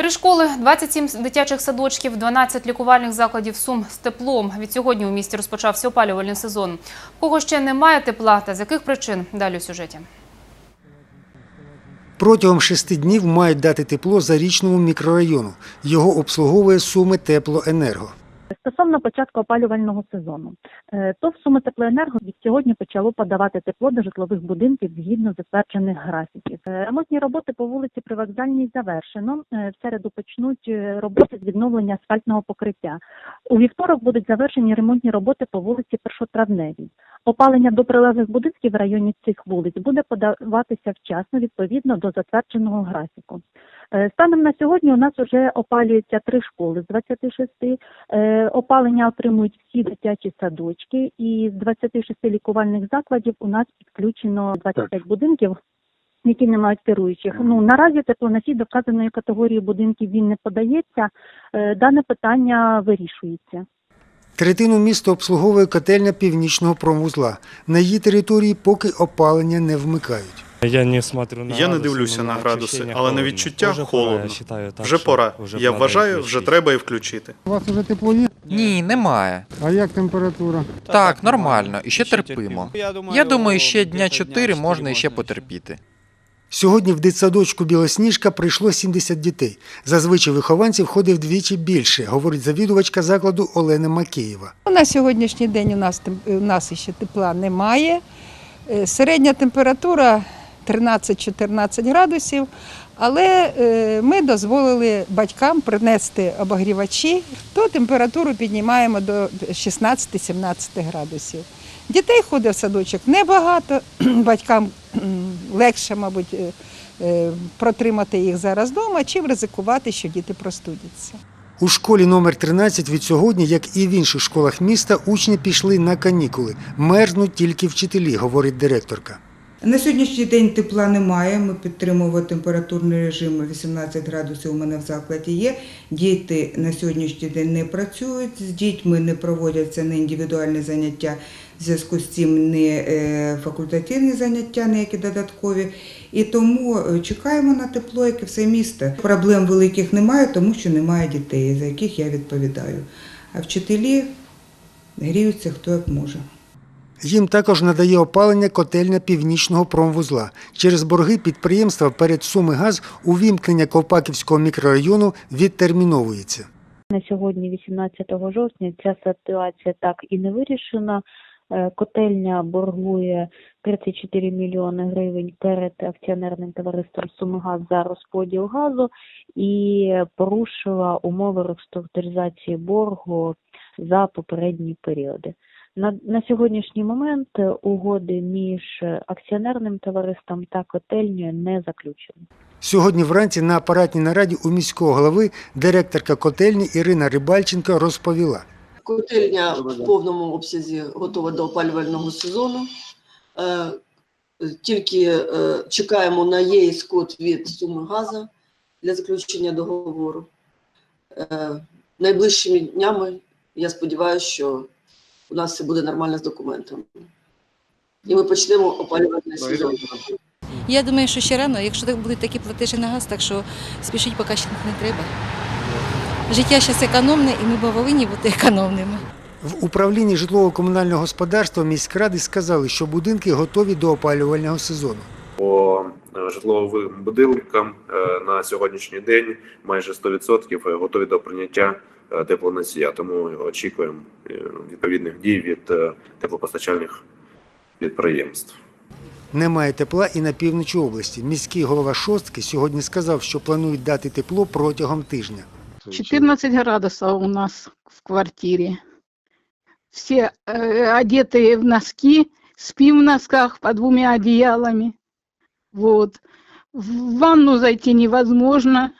Три школи, 27 дитячих садочків, 12 лікувальних закладів Сум з теплом. Від сьогодні у місті розпочався опалювальний сезон. Кого ще немає тепла та з яких причин? Далі у сюжеті. Протягом шести днів мають дати тепло зарічному мікрорайону. Його обслуговує Суми Теплоенерго. Стосовно початку опалювального сезону, то ТОВ Суми Теплоенерго від сьогодні почало подавати тепло до житлових будинків згідно затверджених графіків. Е, Ремонтні роботи по вулиці Привокзальній завершено. Е, В середу почнуть е, роботи з відновлення асфальтного покриття. У вівторок будуть завершені ремонтні роботи по вулиці Першотравневій. Опалення до прилеглих будинків в районі цих вулиць буде подаватися вчасно відповідно до затвердженого графіку. Е, Станом на сьогодні у нас вже опалюється три школи з 26. Е, Опалення отримують всі дитячі садочки, і з 26 лікувальних закладів у нас підключено 25 будинків. Які не мають керуючих. Ну наразі теплоносій до вказаної категорії будинків він не подається. Е, Дане питання вирішується. Третину міста обслуговує котельня північного промвузла. На її території поки опалення не вмикають. Я не смотрю на Я не дивлюся на градуси, але на відчуття холодно. Вже пора. вже Я вважаю, вже треба і включити. У вас вже тепло є? Ні, немає. А як температура? Так, нормально, і ще терпимо. Я думаю, ще дня 4 можна іще потерпіти. Сьогодні в дитсадочку Білосніжка прийшло 70 дітей. Зазвичай вихованців ходить вдвічі більше, говорить завідувачка закладу Олена Макеєва. На сьогоднішній день у нас, у нас ще тепла немає. Е, Середня температура 13-14 градусів, але е, ми дозволили батькам принести обогрівачі, то температуру піднімаємо до 16-17 градусів. Дітей ходить в садочок небагато, батькам легше, мабуть, е, е, протримати їх зараз вдома, чим ризикувати, що діти простудяться. У школі номер 13 від сьогодні, як і в інших школах міста, учні пішли на канікули. Мерзнуть тільки вчителі, говорить директорка. На сьогоднішній день тепла немає. Ми підтримуємо температурний режим 18 градусів. У мене в закладі є. Діти на сьогоднішній день не працюють. З дітьми не проводяться не індивідуальні заняття, в зв'язку з цим не е, факультативні заняття, не які додаткові. І тому е, чекаємо на тепло, як і все місто. Проблем великих немає, тому що немає дітей, за яких я відповідаю. А вчителі гріються хто як може. Їм також надає опалення котельня північного промвузла. Через борги підприємства перед Суми Газ увімкнення Ковпаківського мікрорайону відтерміновується. На сьогодні, 18 жовтня, ця ситуація так і не вирішена. Е, Котельня боргує 34 мільйони гривень перед акціонерним товариством «Сумигаз» за розподіл газу і порушила умови реструктуризації боргу за попередні періоди. На, на сьогоднішній момент е, угоди між акціонерним товариством та котельнею не заключені. Сьогодні вранці на апаратній нараді у міського голови директорка котельні Ірина Рибальченко розповіла. Котельня в повному обсязі готова до опалювального сезону. Е, Тільки е, чекаємо на єїс код від суми газу для заключення договору. Е, Найближчими днями я сподіваюся, що у нас все буде нормально з документами. І ми почнемо опалювальний сезон. Я думаю, що ще рано, якщо так будуть такі платежі на газ, так що спішити поки ще не треба. Життя зараз економне, і ми повинні бути економними. В управлінні житлово-комунального господарства міськради сказали, що будинки готові до опалювального сезону. По е, житловим будинкам е, на сьогоднішній день майже 100% готові до прийняття е, теплоносія. Тому очікуємо е, відповідних дій від е, теплопостачальних підприємств. Немає тепла і на півночі області. Міський голова Шостки сьогодні сказав, що планують дати тепло протягом тижня. 14 градусов у нас в квартире. Все одетые в носки, спим в носках под двумя одеялами. Вот. В ванну зайти невозможно,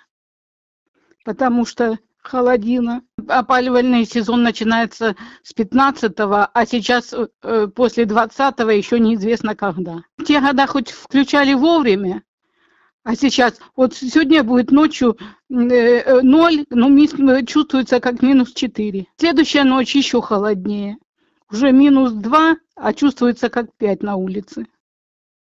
потому что холодина. Опаливальный сезон начинается с 15 а сейчас э, после 20 еще неизвестно когда. Те года хоть включали вовремя, а сейчас, вот сегодня будет ночью э, 0, но ми- чувствуется как минус 4. Следующая ночь еще холоднее. Уже минус 2, а чувствуется как 5 на улице.